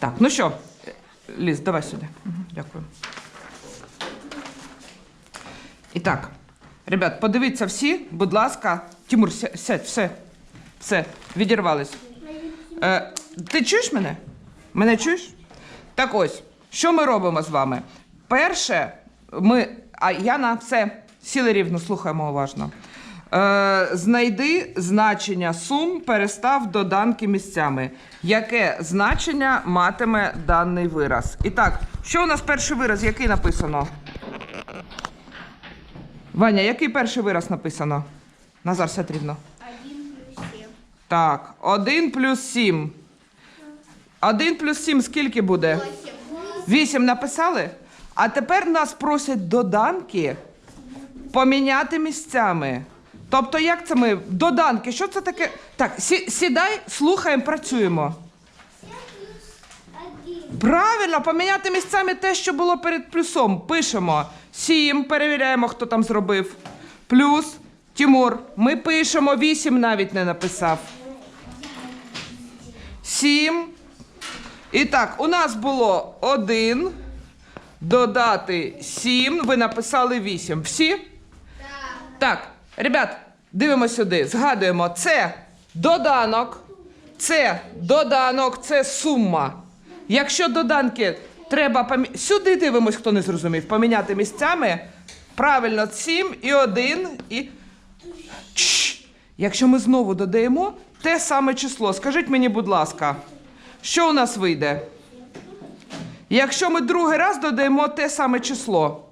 Так, ну що, Ліз, давай сюди. Дякую. І так, ребят, подивіться всі, будь ласка. Тимур, ся- сядь, все. Все, відірвались. Е, ти чуєш мене? Мене чуєш? Так ось, що ми робимо з вами? Перше, ми. А Яна, все, сіли рівно, слухаємо уважно. Е, знайди значення сум, перестав доданки місцями. Яке значення матиме даний вираз? І так, що у нас перший вираз, який написано? Ваня, який перший вираз написано? Назар Сятрівно. 1 плюс 7. Так, 1 плюс 7. 1 плюс 7 скільки буде? 8. 8 написали? А тепер нас просять доданки поміняти місцями. Тобто, як це ми? Доданки, що це таке? Так, сі- сідай, слухаємо, працюємо. 7 плюс 1. Правильно, поміняти місцями те, що було перед плюсом. Пишемо 7, перевіряємо, хто там зробив. Плюс Тимур. Ми пишемо 8 навіть не написав. 7. І так, у нас було 1. Додати 7. Ви написали 8. Всі? Так. Так, ребят, дивимося сюди. Згадуємо, це доданок, це доданок, це сума. Якщо доданки треба помі... сюди дивимось, хто не зрозумів, поміняти місцями. Правильно, 7 і 1 і. Якщо ми знову додаємо те саме число, скажіть мені, будь ласка, що у нас вийде? Якщо ми другий раз додаємо те саме число,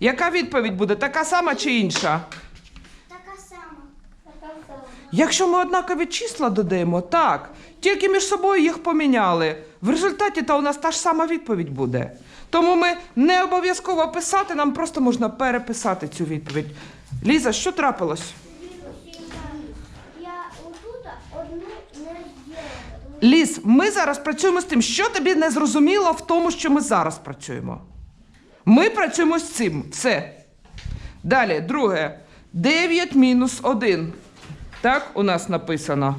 яка відповідь буде? Така сама чи інша? Така сама. Така сама. Якщо ми однакові числа додаємо, так. Тільки між собою їх поміняли. В результаті то у нас та ж сама відповідь буде. Тому ми не обов'язково писати, нам просто можна переписати цю відповідь. Ліза, що трапилось? Я отут одну не зробила. Ліз, ми зараз працюємо з тим, що тобі не зрозуміло в тому, що ми зараз працюємо. Ми працюємо з цим. Все. Далі, друге. 9 мінус 1. Так, у нас написано.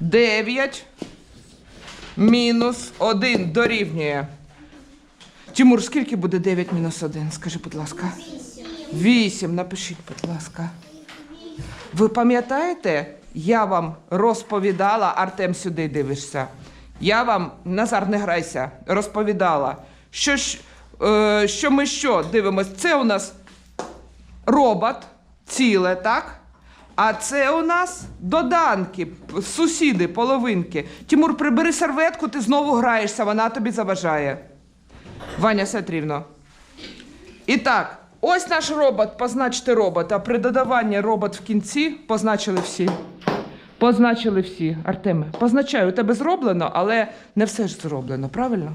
9 мінус 1 дорівнює. Тимур, скільки буде 9 мінус 1? Скажи, будь ласка. 8. Напишіть, будь ласка. Ви пам'ятаєте, я вам розповідала, Артем сюди дивишся. Я вам, Назар, не грайся, розповідала, що, е, що ми що дивимось? Це у нас робот, ціле, так? А це у нас доданки, сусіди, половинки. Тимур, прибери серветку, ти знову граєшся, вона тобі заважає. Ваня Сатрівно. І так, ось наш робот, позначте робот, а при додаванні робот в кінці позначили всі. Позначили всі. Артеме, позначаю, у тебе зроблено, але не все ж зроблено, правильно?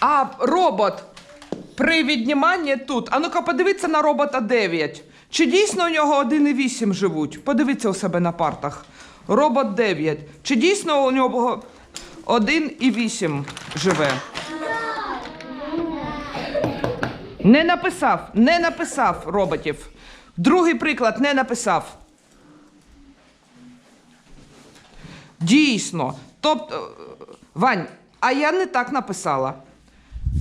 А робот при відніманні тут. А ну-ка, подивіться на робота 9. Чи дійсно у нього 1,8 живуть? Подивіться у себе на партах. Робот 9. Чи дійсно у нього 1,8 живе? Не написав, не написав роботів. Другий приклад не написав. Дійсно. Тобто, Вань, а я не так написала.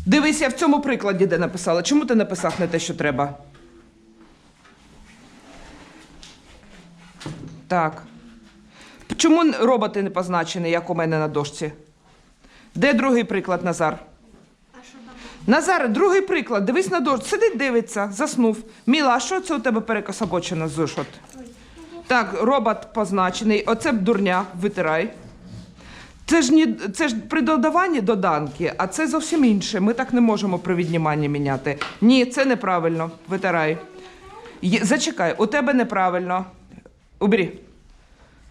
Дивись, я в цьому прикладі де написала. Чому ти написав не те, що треба? Так. Чому роботи не позначені, як у мене на дошці? Де другий приклад, Назар? Назар, другий приклад. Дивись на дошку. Сидить, дивиться, заснув. Міла, а що це у тебе перекособочено зошот? Так, робот позначений. Оце б дурня, витирай. Це ж, ні, це ж при додаванні доданки, а це зовсім інше. Ми так не можемо при відніманні міняти. Ні, це неправильно. Витирай. Зачекай, у тебе неправильно. Убери.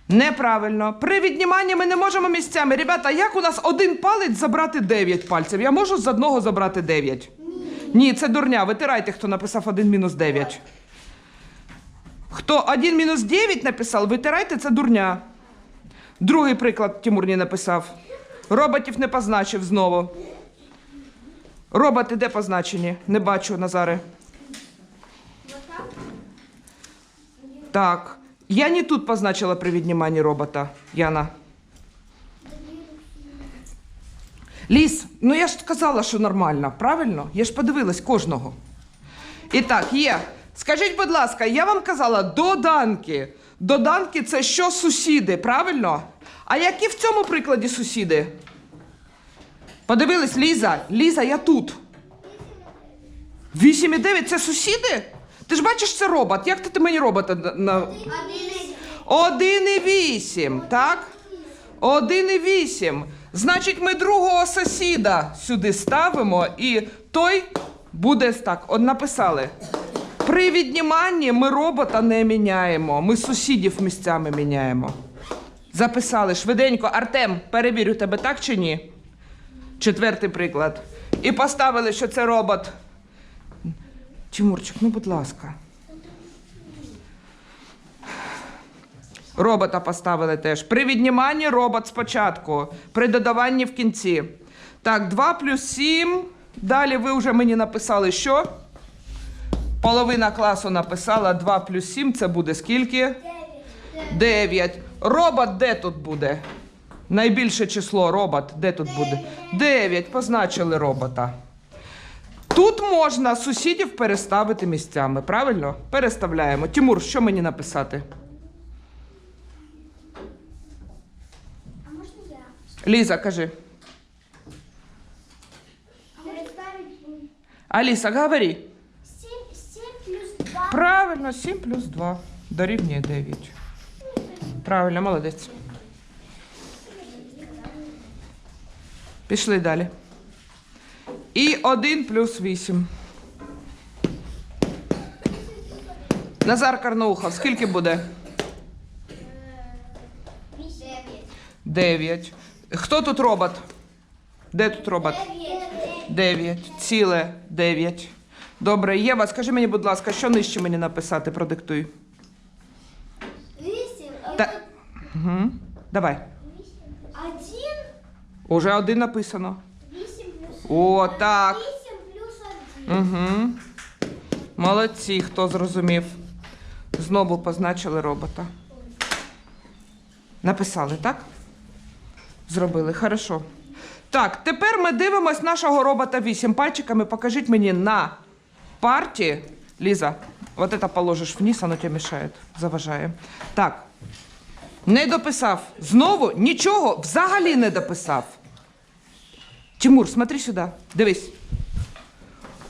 Неправильно. При відніманні ми не можемо місцями. Ребята, як у нас один палець забрати 9 пальців? Я можу з одного забрати 9? Ні, це дурня. Витирайте, хто написав 1 мінус 9. Хто 1 мінус 9 написав, витирайте, це дурня. Другий приклад Тимур не написав. Роботів не позначив знову. Роботи де позначені? Не бачу, Назаре. Так. Я не тут позначила при відніманні робота, Яна. Ліс, ну я ж сказала, що нормально, правильно? Я ж подивилась кожного. І так, є. Скажіть, будь ласка, я вам казала доданки. Доданки це що сусіди, правильно? А які в цьому прикладі сусіди? Подивились, Ліза, Ліза, я тут. 8 і 9 це сусіди? Ти ж бачиш, це робот. Як ти, мені робота на- на. Один. 1,8, так? 1,8. Значить, ми другого сусіда сюди ставимо, і той буде так. От написали. При відніманні ми робота не міняємо. Ми сусідів місцями міняємо. Записали швиденько. Артем, перевірю тебе так чи ні? Четвертий приклад. І поставили, що це робот. Тимурчик, ну будь ласка. Робота поставили теж. При відніманні робот спочатку, при додаванні в кінці. Так, 2 плюс 7. Далі ви вже мені написали, що? Половина класу написала 2 плюс 7. Це буде скільки? 9. Робот де тут буде? Найбільше число робот. Де тут буде? 9. Позначили робота. Тут можна сусідів переставити місцями, правильно? Переставляємо. Тимур, що мені написати? А можна я? Ліза, кажи. Аліса, говори. 7, 7 плюс 2. Правильно, 7 плюс 2 дорівнює 9. Правильно, молодець. Пішли далі. І 1 плюс 8. Назар Карнаухов, скільки буде? 9. 9. Хто тут робот? Де тут робот? 9. Ціле 9. Добре, Єва, скажи мені, будь ласка, що нижче мені написати? Продиктуй. 8. Та... Угу. Давай. 1. Уже один написано. 8 плюс О, так. 8 плюс 1. Угу. Молодці, хто зрозумів. Знову позначили робота. Написали, так? Зробили, хорошо. Так, тепер ми дивимось нашого робота 8. Пальчиками покажіть мені на парті. Ліза, вот это положиш вниз, оно тебе мешает, заважає. Так. Не дописав. Знову нічого взагалі не дописав. Тимур, смотри сюди. Дивись.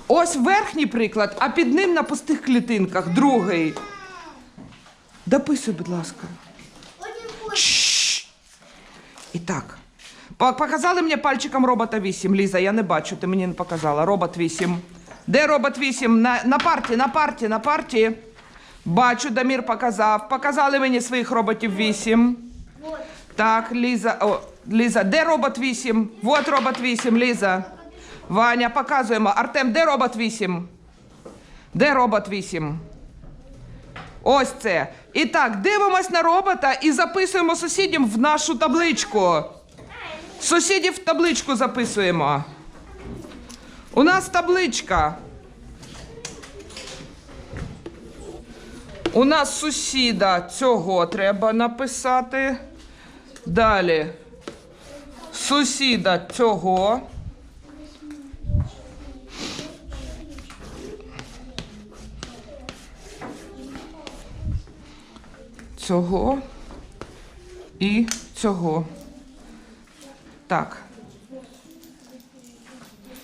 Ось верхній приклад, а під ним на пустих клітинках другий. Дописуй, будь ласка. І так. Показали мені пальчиком робота 8. Ліза, я не бачу, ти мені не показала. Робот 8. Де робот 8? На, на парті, на парті, на парті. Бачу, Дамір показав. Показали мені своїх роботів 8. Так, Ліза, о, Ліза, де робот 8? Вот робот 8, Ліза. Ваня, показуємо. Артем, де робот 8? Де робот 8? Ось це. І так, дивимось на робота і записуємо сусідів в нашу табличку. Сусідів в табличку записуємо. У нас табличка. У нас сусіда цього треба написати. Далі. Сусіда цього. Цього і цього. Так.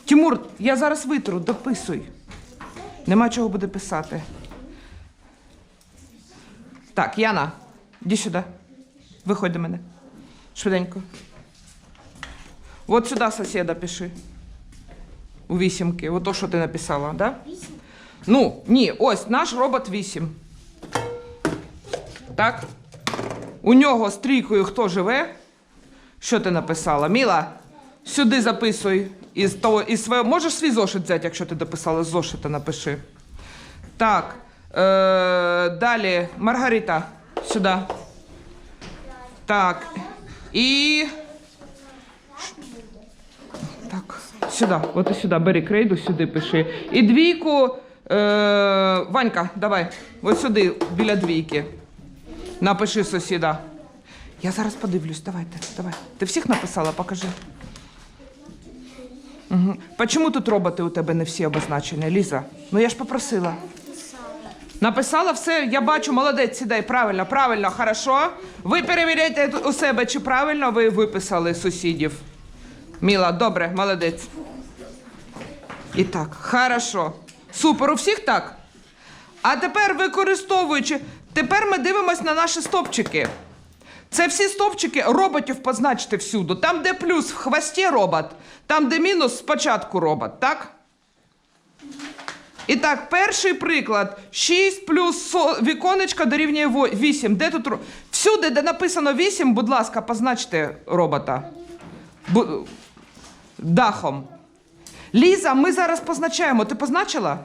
Тимур, я зараз витру, дописуй. Нема чого буде писати. Так, Яна, іди сюди. Виходь до мене. Швиденько. От сюди сусіда пиши. У вісімки. Ото то, що ти написала, да? 8. Ну, ні, ось наш робот 8. Так? У нього стрійкою хто живе? Що ти написала? Міла, сюди записуй. Із того, із своє... Можеш свій зошит взяти, якщо ти дописала з зошита, напиши. Так. Е, далі, Маргарита, сюди. Так. І. Так, сюди, от сюди, бери крейду, сюди пиши. І двійку. Е, Ванька, давай. Ось сюди, біля двійки. Напиши сусіда. Я зараз подивлюсь, давайте, давай. Ти всіх написала, покажи. Угу. Почему тут роботи у тебе не всі обозначені, Ліза? Ну я ж попросила. Написала все, я бачу, молодець, сідай, правильно, правильно, хорошо. Ви перевіряйте у себе, чи правильно ви виписали сусідів. Міла, добре, молодець. І так, хорошо. Супер, у всіх так? А тепер використовуючи, тепер ми дивимось на наші стопчики. Це всі стовпчики роботів позначте всюди. Там, де плюс в хвості робот, там, де мінус спочатку робот, так? І так, перший приклад. 6 плюс віконечко дорівнює 8. Де тут Всюди, де написано 8, будь ласка, позначте робота. Бу- Дахом. Ліза, ми зараз позначаємо. Ти позначила?